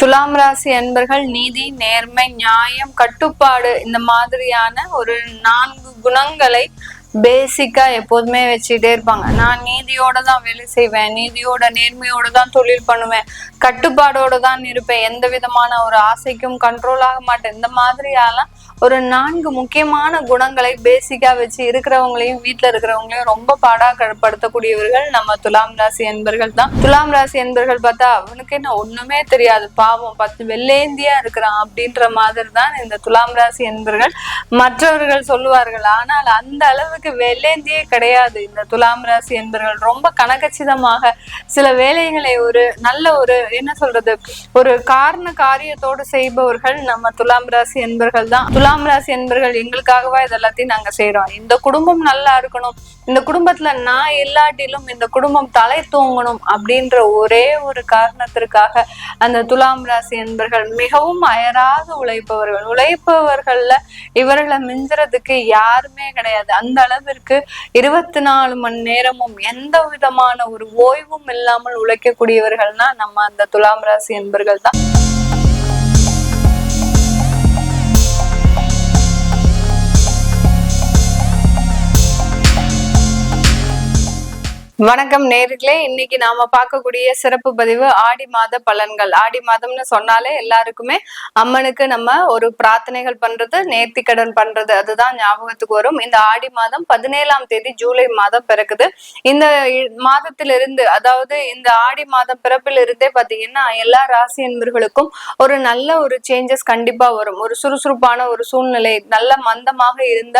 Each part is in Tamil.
துலாம் ராசி அன்பர்கள் நீதி நேர்மை நியாயம் கட்டுப்பாடு இந்த மாதிரியான ஒரு நான்கு குணங்களை பேசிக்கா எப்போதுமே வச்சுட்டே இருப்பாங்க. நான் நீதியோட தான் வேலை செய்வேன். நீதியோட நேர்மையோட தான் தொழில் பண்ணுவேன். கட்டுப்பாடோட தான் இருப்பேன். எந்த விதமான ஒரு ஆசைக்கும் கண்ட்ரோல் ஆக மாட்டேன். இந்த மாதிரியால ஒரு நான்கு முக்கியமான குணங்களை பேசிக்கா வச்சு இருக்கிறவங்களையும் வீட்டுல இருக்கிறவங்களையும் ரொம்ப பாடாப்படுத்தக்கூடியவர்கள் நம்ம துலாம் ராசி என்பர்கள் தான். துலாம் ராசி என்பர்கள் பார்த்தா அவனுக்கு என்ன ஒண்ணுமே தெரியாது. பாவம் பத்து வெள்ளேந்தியா இருக்கிறான் அப்படின்ற மாதிரி தான் இந்த துலாம் ராசி என்பர்கள் மற்றவர்கள் சொல்லுவார்கள். ஆனால் அந்த அளவுக்கு வெள்ளேந்தியே கிடையாது. இந்த துலாம் ராசி என்பவர்கள் ரொம்ப கனகச்சிதமாக சில வேலைகளை ஒரு நல்ல ஒரு என்ன சொல்றது ஒரு காரண காரியத்தோடு செய்பவர்கள் நம்ம துலாம் ராசி என்பர்கள் தான். துலாம் ராசி என்பர்கள் எங்களுக்காகவா இதெல்லாத்தையும் நாங்க செய்யறோம் இந்த குடும்பம் நல்லா இருக்கணும். இந்த குடும்பத்துல நான் இல்லாட்டிலும் இந்த குடும்பம் தலை தூங்கணும் அப்படின்ற ஒரே ஒரு காரணத்திற்காக அந்த துலாம் ராசி என்பர்கள் மிகவும் அயராக உழைப்பவர்கள். உழைப்பவர்கள்ல இவர்களை மிஞ்சுறதுக்கு யாருமே கிடையாது. அந்த அளவிற்கு இருபத்தி நாலு மணி நேரமும் எந்த விதமான ஒரு ஓய்வும் இல்லாமல் உழைக்கக்கூடியவர்கள்னா நம்ம அந்த துலாம் ராசி என்பர்கள் தான் வணக்கம் நேர்களே. இன்னைக்கு நாம பார்க்கக்கூடிய சிறப்பு பதிவு ஆடி மாத பலன்கள். ஆடி மாதம்னு சொன்னாலே எல்லாருக்குமே அம்மனுக்கு நம்ம ஒரு பிரார்த்தனைகள் பண்றது நேர்த்திக்கடன் பண்றது அதுதான் ஞாபகத்துக்கு வரும். இந்த ஆடி மாதம் பதினேழாம் தேதி ஜூலை மாதம் பிறக்குது. இந்த மாதத்திலிருந்து அதாவது இந்த ஆடி மாதம் பிறப்பிலிருந்தே பாத்தீங்கன்னா எல்லா ராசி என்பர்களுக்கும் ஒரு நல்ல ஒரு சேஞ்சஸ் கண்டிப்பா வரும். ஒரு சுறுசுறுப்பான ஒரு சூழ்நிலை நல்ல மந்தமாக இருந்த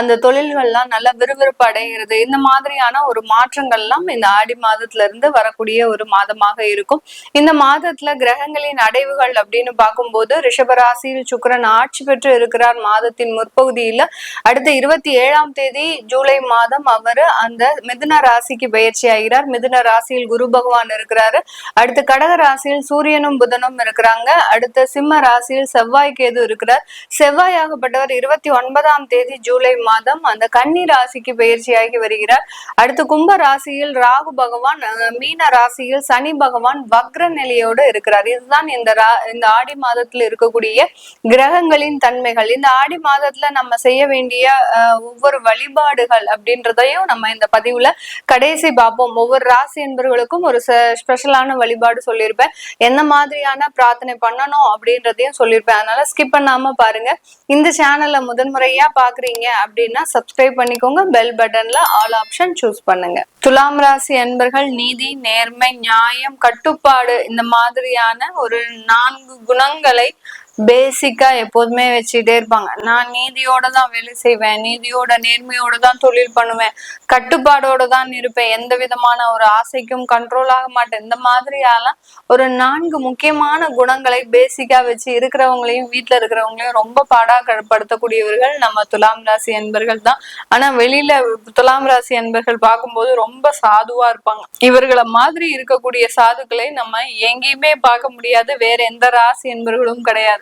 அந்த தொழில்கள்லாம் நல்ல விறுவிறுப்பு அடைகிறது. இந்த மாதிரியான ஒரு மாற்றங்கள் மாற்றங்கள்லாம் இந்த ஆடி மாதத்துல இருந்து வரக்கூடிய ஒரு மாதமாக இருக்கும். இந்த மாதத்துல கிரகங்களின் அடைவுகள் அப்படின்னு பார்க்கும்போது ரிஷபராசியில் சுக்கரன் ஆட்சி பெற்று இருக்கிறார் மாதத்தின் முற்பகுதியில. அடுத்த இருபத்தி ஏழாம் தேதி ஜூலை மாதம் அவர் அந்த மிதுன ராசிக்கு பயிற்சி ஆகிறார். மிதுன ராசியில் குரு பகவான் இருக்கிறாரு. அடுத்து கடக ராசியில் சூரியனும் புதனும் இருக்கிறாங்க. அடுத்த சிம்ம ராசியில் செவ்வாய் கேது இருக்கிறார். செவ்வாயாகப்பட்டவர் இருபத்தி ஒன்பதாம் தேதி ஜூலை மாதம் அந்த கன்னி ராசிக்கு பயிற்சியாகி வருகிறார். அடுத்து கும்ப ராசி ராசியில் ராகு பகவான் மீன ராசியில் சனி பகவான் வக்ர நிலையோடு இருக்கிறார். இதுதான் இந்த ரா இந்த ஆடி மாதத்துல இருக்கக்கூடிய கிரகங்களின் தன்மைகள். இந்த ஆடி மாதத்துல நம்ம செய்ய வேண்டிய ஒவ்வொரு வழிபாடுகள் அப்படின்றதையும் நம்ம இந்த பதிவுல கடைசி பார்ப்போம். ஒவ்வொரு ராசி என்பவர்களுக்கும் ஒரு ஸ்பெஷலான வழிபாடு சொல்லியிருப்பேன். என்ன மாதிரியான பிரார்த்தனை பண்ணணும் அப்படின்றதையும் சொல்லியிருப்பேன். அதனால ஸ்கிப் பண்ணாம பாருங்க. இந்த சேனல்ல முதன்முறையா பாக்குறீங்க அப்படின்னா சப்ஸ்கிரைப் பண்ணிக்கோங்க. பெல் பட்டன்ல ஆல் ஆப்ஷன் சூஸ் பண்ணுங்க. துலாம் ராசி அன்பர்கள் நீதி நேர்மை நியாயம் கட்டுப்பாடு இந்த மாதிரியான ஒரு நான்கு குணங்களை பேசிக்கா எப்போதுமே வச்சுட்டே இருப்பாங்க. நான் நீதியோட தான் வேலை செய்வேன். நீதியோட நேர்மையோட தான் தொழில் பண்ணுவேன். கட்டுப்பாடோட தான் இருப்பேன். எந்த விதமான ஒரு ஆசைக்கும் கண்ட்ரோல் ஆக மாட்டேன். இந்த மாதிரியாலாம் ஒரு நான்கு முக்கியமான குணங்களை பேசிக்கா வச்சு இருக்கிறவங்களையும் வீட்டுல இருக்கிறவங்களையும் ரொம்ப பாடாப்படுத்தக்கூடியவர்கள் நம்ம துலாம் ராசி என்பர்கள் தான். ஆனா வெளியில துலாம் ராசி என்பர்கள் பார்க்கும்போது ரொம்ப சாதுவா இருப்பாங்க. இவர்களை மாதிரி இருக்கக்கூடிய சாதுக்களை நம்ம எங்கேயுமே பார்க்க முடியாது. வேற எந்த ராசி என்பர்களும் கிடையாது.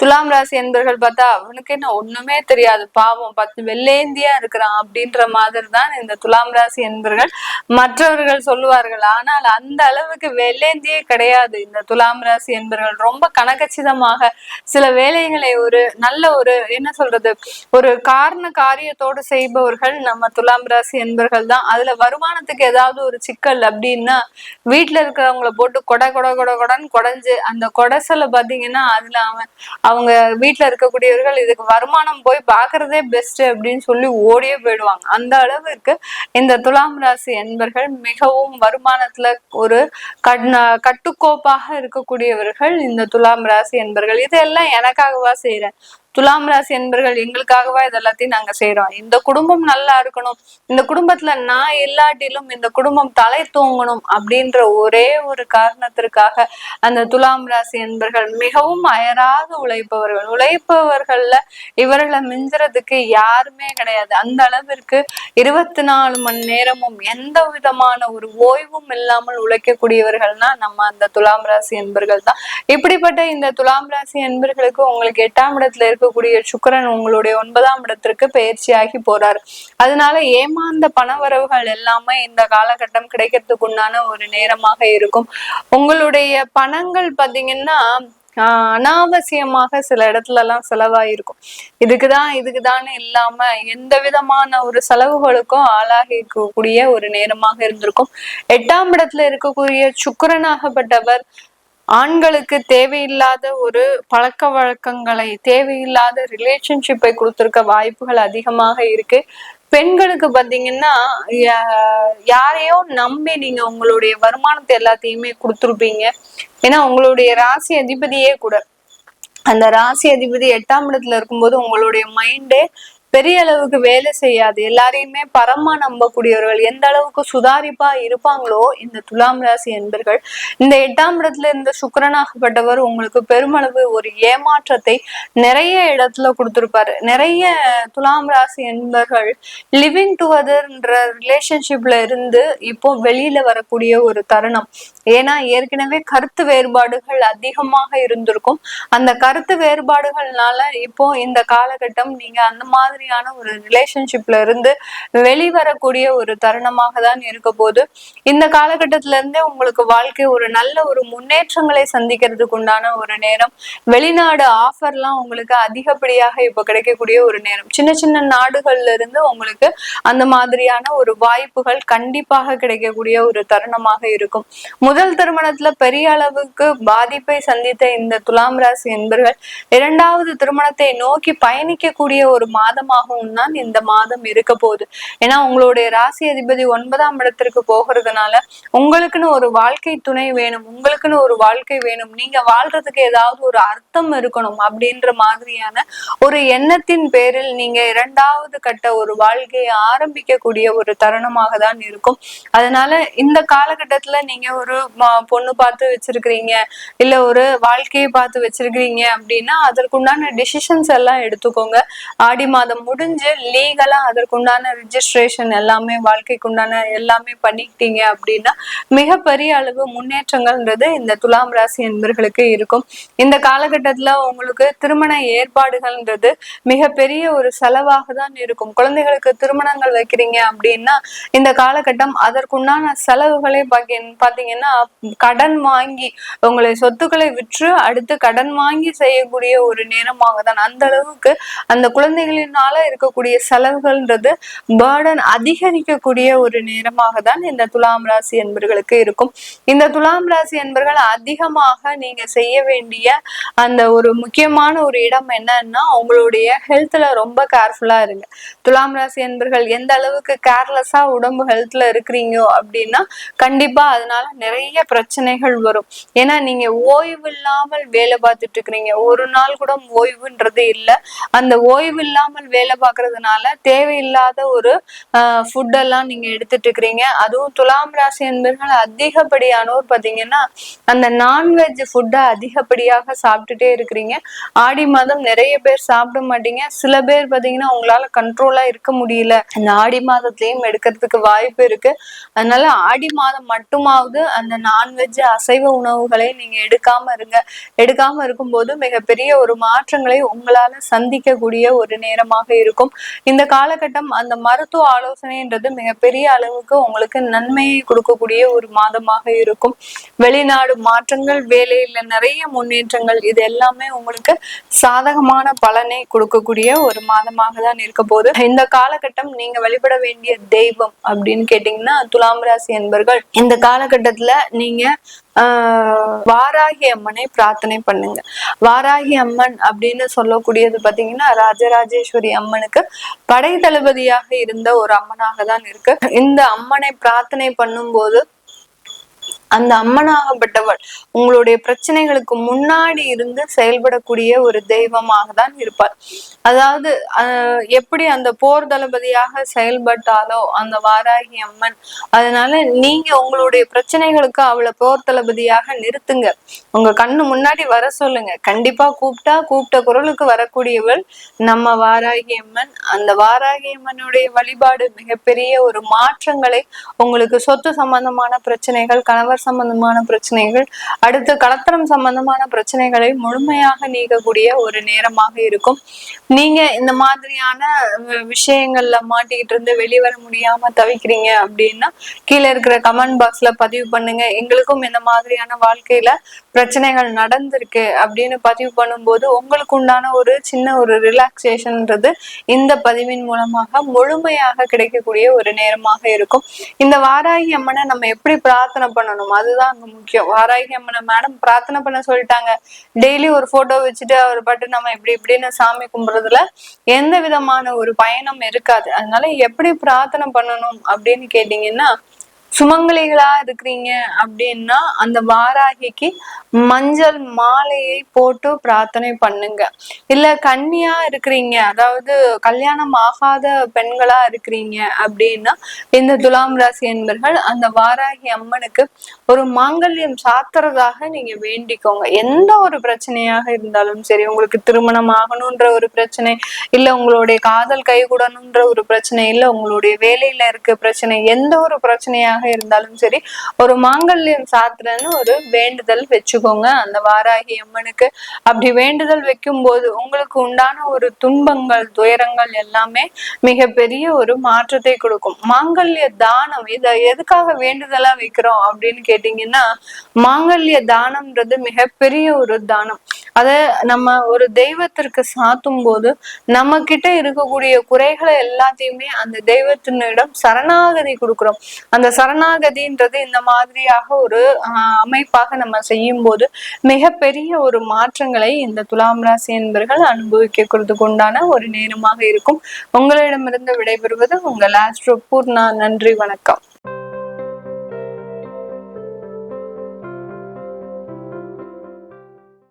துலாம் ராசி என்பர்கள் பார்த்தா அவனுக்கு என்ன ஒண்ணுமே தெரியாது. பாவம் பத்து வெள்ளேந்தியா இருக்கிறான் அப்படின்ற மாதிரி தான் இந்த துலாம் ராசி என்பர்கள் மற்றவர்கள் சொல்லுவார்கள். ஆனால் அந்த அளவுக்கு வெள்ளேந்தியே கிடையாது இந்த துலாம் ராசி என்பர்கள். ரொம்ப கனகச்சிதமாக சில வேலைகளை ஒரு நல்ல ஒரு என்ன சொல்றது ஒரு காரண காரியத்தோடு செய்பவர்கள் நம்ம துலாம் ராசி என்பர்கள் தான். அதுல வருமானத்துக்கு ஏதாவது ஒரு சிக்கல் அப்படின்னா வீட்டுல இருக்கிறவங்கள போட்டு கொடை கொடை கொடை கொடன்னு கொடைஞ்சு அந்த கொடைசலை பாத்தீங்கன்னா அதுல அவன் அவங்க வீட்டுல இருக்கக்கூடியவர்கள் இதுக்கு வருமானம் போய் பாக்குறதே பெஸ்ட் அப்படின்னு சொல்லி ஓடியே போயிடுவாங்க. அந்த அளவிற்கு இந்த துலாம் ராசி என்பர்கள் மிகவும் வருமானத்துல ஒரு கட்ன கட்டுக்கோப்பாக இருக்கக்கூடியவர்கள் இந்த துலாம் ராசி என்பர்கள். இதெல்லாம் எனக்காகவா செய்யறேன் துலாம் ராசி என்பர்கள் எங்களுக்காகவா இது எல்லாத்தையும் நாங்க செய்யறோம் இந்த குடும்பம் நல்லா இருக்கணும். இந்த குடும்பத்துல நான் இல்லாட்டிலும் இந்த குடும்பம் தலை தூங்கணும் அப்படின்ற ஒரே ஒரு காரணத்திற்காக அந்த துலாம் ராசி என்பர்கள் மிகவும் அயராது உழைப்பவர்கள். உழைப்பவர்கள்ல இவர்களை மிஞ்சுறதுக்கு யாருமே கிடையாது. அந்த அளவிற்கு இருபத்தி நாலு மணி நேரமும் எந்த விதமான ஒரு ஓய்வும் இல்லாமல் உழைக்கக்கூடியவர்கள்னா நம்ம அந்த துலாம் ராசி என்பர்கள் தான். இப்படிப்பட்ட இந்த துலாம் ராசி என்பர்களுக்கு உங்களுக்கு எட்டாம் இடத்துல இருக்கக்கூடிய சுக்கரன் உங்களுடைய ஒன்பதாம் இடத்திற்கு பயிற்சியாகி போறார். அதனால ஏமாந்த பணவரவுகள் எல்லாமே இந்த காலகட்டம் கிடைக்கிறதுக்கு உண்டான ஒரு நேரமாக இருக்கும். உங்களுடைய பணங்கள் பாத்தீங்கன்னா ஆஹ் அனாவசியமாக சில இடத்துல எல்லாம் செலவாயிருக்கும். இதுக்குதான் இதுக்குதான் இல்லாம எந்த விதமான ஒரு செலவுகளுக்கும் ஆளாகிக்கக்கூடிய ஒரு நேரமாக இருந்திருக்கும். எட்டாம் இடத்துல இருக்கக்கூடிய சுக்கரனாகப்பட்டவர் ஆண்களுக்கு தேவையில்லாத ஒரு பழக்க வழக்கங்களை தேவையில்லாத ரிலேஷன்ஷிப்பை கொடுத்திருக்க வாய்ப்புகள் அதிகமாக இருக்கு. பெண்களுக்கு பாத்தீங்கன்னா யாரையோ நம்பி நீங்க உங்களுடைய வருமானத்தை எல்லாத்தையுமே கொடுத்துருப்பீங்க. ஏன்னா உங்களுடைய ராசி அதிபதியே கூட. அந்த ராசி அதிபதி எட்டாம் இடத்துல இருக்கும்போது உங்களுடைய மைண்டே பெரிய அளவுக்கு வேலை செய்யாது. எல்லாரையுமே பரமா நம்பக்கூடியவர்கள். எந்த அளவுக்கு சுதாரிப்பா இருப்பாங்களோ இந்த துலாம் ராசி என்பர்கள் இந்த எட்டாம் இடத்துல இருந்த சுக்கிரனாகப்பட்டவர் உங்களுக்கு பெருமளவு ஒரு ஏமாற்றத்தை நிறைய இடத்துல கொடுத்திருப்பாரு. நிறைய துலாம் ராசி என்பர்கள் லிவிங் டுவெதர்ன்ற ரிலேஷன்ஷிப்ல இருந்து இப்போ வெளியில வரக்கூடிய ஒரு தருணம். ஏன்னா ஏற்கனவே கருத்து வேறுபாடுகள் அதிகமாக இருந்திருக்கும். அந்த கருத்து வேறுபாடுகள்னால இப்போ இந்த காலகட்டம் நீங்க அந்த மாதிரி மாதிரியான ஒரு ரிலேஷன்ஷிப்ல இருந்து வெளிவரக்கூடிய ஒரு தருணமாக தான் இருக்க போது இந்த காலகட்டத்தில இருந்தே உங்களுக்கு வாழ்க்கை ஒரு நல்ல ஒரு முன்னேற்றங்களை சந்திக்கிறதுக்கு உண்டான ஒரு நேரம் வெளிநாடு ஆஃபர்லாம் உங்களுக்கு அதிகப்படியாக இப்ப கிடைக்கக்கூடிய ஒரு நேரம். சின்ன சின்ன நாடுகள்ல இருந்து உங்களுக்கு அந்த மாதிரியான ஒரு வாய்ப்புகள் கண்டிப்பாக கிடைக்கக்கூடிய ஒரு தருணமாக இருக்கும். முதல் திருமணத்துல பெரிய அளவுக்கு பாதிப்பை சந்தித்த இந்த துலாம் ராசி என்பர்கள் இரண்டாவது திருமணத்தை நோக்கி பயணிக்கக்கூடிய ஒரு மாதமாக மாதமாகவும் தான் இந்த மாதம் இருக்க போகுது. ஏன்னா உங்களுடைய ராசி அதிபதி ஒன்பதாம் இடத்திற்கு போகிறதுனால உங்களுக்குன்னு ஒரு வாழ்க்கை துணை வேணும் உங்களுக்குன்னு ஒரு வாழ்க்கை வேணும் நீங்க வாழ்றதுக்கு ஏதாவது ஒரு அர்த்தம் இருக்கணும் அப்படின்ற மாதிரியான ஒரு எண்ணத்தின் பேரில் நீங்க இரண்டாவது கட்ட ஒரு வாழ்க்கையை ஆரம்பிக்கக்கூடிய ஒரு தருணமாக தான் இருக்கும். அதனால இந்த காலகட்டத்துல நீங்க ஒரு பொண்ணு பார்த்து வச்சிருக்கிறீங்க இல்ல ஒரு வாழ்க்கையை பார்த்து வச்சிருக்கிறீங்க அப்படின்னா அதற்குண்டான டிசிஷன்ஸ் எல்லாம் எடுத்துக்கோங்க. ஆடி மாதம் முடிஞ்சு லீகலா அதற்குண்டான ரிஜிஸ்ட்ரேஷன் எல்லாமே வாழ்க்கைக்குண்டான எல்லாமே பண்ணிக்கிட்டீங்க அப்படின்னா மிகப்பெரிய அளவு முன்னேற்றங்கள்ன்றது இந்த துலாம் ராசி என்பர்களுக்கு இருக்கும். இந்த காலகட்டத்துல உங்களுக்கு திருமண ஏற்பாடுகள்ன்றது மிகப்பெரிய ஒரு செலவாக தான் இருக்கும். குழந்தைகளுக்கு திருமணங்கள் வைக்கிறீங்க அப்படின்னா இந்த காலகட்டம் அதற்குண்டான செலவுகளே பாக்கி பாத்தீங்கன்னா கடன் வாங்கி உங்களை சொத்துக்களை விற்று அடுத்து கடன் வாங்கி செய்யக்கூடிய ஒரு நேரமாக தான் அந்த அளவுக்கு அந்த குழந்தைகளின் குழந்தைகளினால இருக்கக்கூடிய செலவுகள்ன்றது பேர்டன் அதிகரிக்கக்கூடிய ஒரு நேரமாக தான் இந்த துலாம் ராசி என்பர்களுக்கு இருக்கும். இந்த துலாம் ராசி என்பர்கள் அதிகமாக நீங்க செய்ய வேண்டிய அந்த ஒரு முக்கியமான ஒரு இடம் என்னன்னா உங்களுடைய ஹெல்த்ல ரொம்ப கேர்ஃபுல்லா இருங்க. துலாம் ராசி என்பர்கள் எந்த அளவுக்கு கேர்லெஸ்ஸா உடம்பு ஹெல்த்ல இருக்கிறீங்க அப்படின்னா கண்டிப்பா அதனால நிறைய பிரச்சனைகள் வரும். ஏன்னா நீங்க ஓய்வு இல்லாமல் வேலை பார்த்துட்டு இருக்கிறீங்க. ஒரு நாள் கூட ஓய்வுன்றது இல்ல. அந்த ஓய்வு இல்லாமல் வேலை பார்க்கறதுனால தேவையில்லாத ஒரு ஃபுட் எல்லாம் நீங்க எடுத்துட்டு இருக்கிறீங்க. அதுவும் துலாம் ராசி என்பர்கள் அதிகப்படியானோர் பார்த்தீங்கன்னா அந்த நான்வெஜ் ஃபுட்டை அதிகப்படியாக சாப்பிட்டுட்டே இருக்கிறீங்க. ஆடி மாதம் நிறைய பேர் சாப்பிட மாட்டீங்க. சில பேர் பார்த்தீங்கன்னா உங்களால கண்ட்ரோலா இருக்க முடியல. அந்த ஆடி மாதத்திலயும் எடுக்கிறதுக்கு வாய்ப்பு இருக்கு. அதனால ஆடி மாதம் மட்டுமாவது அந்த நான்வெஜ் அசைவ உணவுகளை நீங்க எடுக்காம இருங்க. எடுக்காம இருக்கும்போது மிகப்பெரிய ஒரு மாற்றங்களை உங்களால சந்திக்கக்கூடிய ஒரு நேரமாக இருக்கும். இந்த காலகட்டம் அந்த மருத்துவ ஆலோசனைன்றது மிகப்பெரிய அளவுக்கு உங்களுக்கு நன்மையை கொடுக்கக்கூடிய ஒரு மாதமாக இருக்கும். வெளிநாடு மாற்றங்கள் வேலையில நிறைய முன்னேற்றங்கள் இது எல்லாமே உங்களுக்கு சாதகமான பலனை கொடுக்கக்கூடிய ஒரு மாதமாக தான் இருக்க போகுது. இந்த காலகட்டம் நீங்க வழிபட வேண்டிய தெய்வம் அப்படின்னு கேட்டீங்கன்னா துலாம் ராசி என்பர்கள். இந்த காலகட்டத்துல நீங்க வாராகி அம்மனை பிரார்த்தனை பண்ணுங்க. வாராகி அம்மன் அப்படின்னு சொல்லக்கூடியது பாத்தீங்கன்னா ராஜராஜேஸ்வரி அம்மனுக்கு படை தளபதியாக இருந்த ஒரு அம்மனாக தான் இருக்கு. இந்த அம்மனை பிரார்த்தனை பண்ணும்போது அந்த அம்மனாகப்பட்டவள் உங்களுடைய பிரச்சனைகளுக்கு முன்னாடி இருந்து செயல்படக்கூடிய ஒரு தெய்வமாக தான் இருப்பார் அதாவது எப்படி அந்த போர் தளபதியாக செயல்பட்டாலோ அந்த வாராகி அம்மன் அதனால நீங்க உங்களுடைய பிரச்சனைகளுக்கு அவளை போர் தளபதியாக நிறுத்துங்க. உங்க கண்ணு முன்னாடி வர சொல்லுங்க. கண்டிப்பா கூப்பிட்டா கூப்பிட்ட குரலுக்கு வரக்கூடியவள் நம்ம வாராகி அம்மன். அந்த வாராகி அம்மனுடைய வழிபாடு மிகப்பெரிய ஒரு மாற்றங்களை உங்களுக்கு சொத்து சம்பந்தமான பிரச்சனைகள் கணவர் சம்பந்தமான பிரச்சனைகள் அடுத்து கலத்தரம் சம்பந்தமான பிரச்சனைகளை முழுமையாக நீக்கக்கூடிய ஒரு நேரமாக இருக்கும். நீங்க இந்த மாதிரியான விஷயங்கள்ல மாட்டிக்கிட்டு இருந்து வெளிவர முடியாம தவிக்கிறீங்க அப்படின்னா கீழே இருக்கிற கமெண்ட் பாக்ஸ்ல பதிவு பண்ணுங்க. எங்களுக்கும் இந்த மாதிரியான வாழ்க்கையில பிரச்சனைகள் நடந்திருக்கு அப்படின்னு பதிவு பண்ணும்போது உங்களுக்கு உண்டான ஒரு சின்ன ஒரு ரிலாக்ஸேஷன்ன்றது இந்த பதிவின் மூலமாக முழுமையாக கிடைக்கக்கூடிய ஒரு நேரமாக இருக்கும். இந்த வாராகி அம்மனை நம்ம எப்படி பிரார்த்தனை பண்ணணும்? அதுதான் அங்க முக்கியம். வாராகி அம்மனை மேடம் பிரார்த்தனை பண்ண சொல்லிட்டாங்க. டெய்லி ஒரு போட்டோ வச்சுட்டு அவர் பாட்டு நம்ம இப்படி இப்படின்னு சாமி கும்பிடுறதுல எந்த விதமான ஒரு பயணம் இருக்காது. அதனால எப்படி பிரார்த்தனை பண்ணணும் அப்படின்னு கேட்டீங்கன்னா சுமங்கலிகளா இருக்கிறீங்க அப்படின்னா அந்த வாராகிக்கு மஞ்சள் மாலையை போட்டு பிரார்த்தனை பண்ணுங்க. இல்ல கன்னியா இருக்கிறீங்க அதாவது கல்யாணம் ஆகாத பெண்களா இருக்கிறீங்க அப்படின்னா இந்த துலாம் ராசி என்பர்கள் அந்த வாராகி அம்மனுக்கு ஒரு மாங்கல்யம் சாத்துறதாக நீங்க வேண்டிக்கோங்க. எந்த ஒரு பிரச்சனையாக இருந்தாலும் சரி உங்களுக்கு திருமணம் ஆகணுன்ற ஒரு பிரச்சனை இல்ல உங்களுடைய காதல் கைகூடணுன்ற ஒரு பிரச்சனை இல்ல உங்களுடைய வேலையில இருக்க பிரச்சனை எந்த ஒரு பிரச்சனையாக இருந்தாலும் சரி ஒரு மாங்கல்யம் சாத்திரன்னு ஒரு வேண்டுதல் வச்சுக்கோங்க. அந்த வாராகி அம்மனுக்கு அப்படி வேண்டுதல் வைக்கும் போது உங்களுக்கு உண்டான ஒரு துன்பங்கள் துயரங்கள் எல்லாமே மிகப்பெரிய ஒரு மாற்றத்தை கொடுக்கும். மாங்கல்ய தானம் இதை எதுக்காக வேண்டுதலா வைக்கிறோம் அப்படின்னு கேட்டீங்கன்னா மாங்கல்ய தானம்ன்றது மிகப்பெரிய ஒரு தானம். அத நம்ம ஒரு தெய்வத்திற்கு சாத்தும் போது நம்ம கிட்ட இருக்கக்கூடிய குறைகளை எல்லாத்தையுமே அந்த தெய்வத்தினிடம் சரணாகதி கொடுக்குறோம். அந்த சரண சரணாகதின்றது இந்த மாதிரியாக ஒரு அமைப்பாக நம்ம செய்யும் போது மிகப்பெரிய ஒரு மாற்றங்களை இந்த துலாம் ராசி என்பர்கள் அனுபவிக்கிறதுக்கு உண்டான ஒரு நேரமாக இருக்கும். உங்களிடமிருந்து விடைபெறுவது உங்கள் ஆஸ்ட்ரோ பூர்ணா. நன்றி வணக்கம்.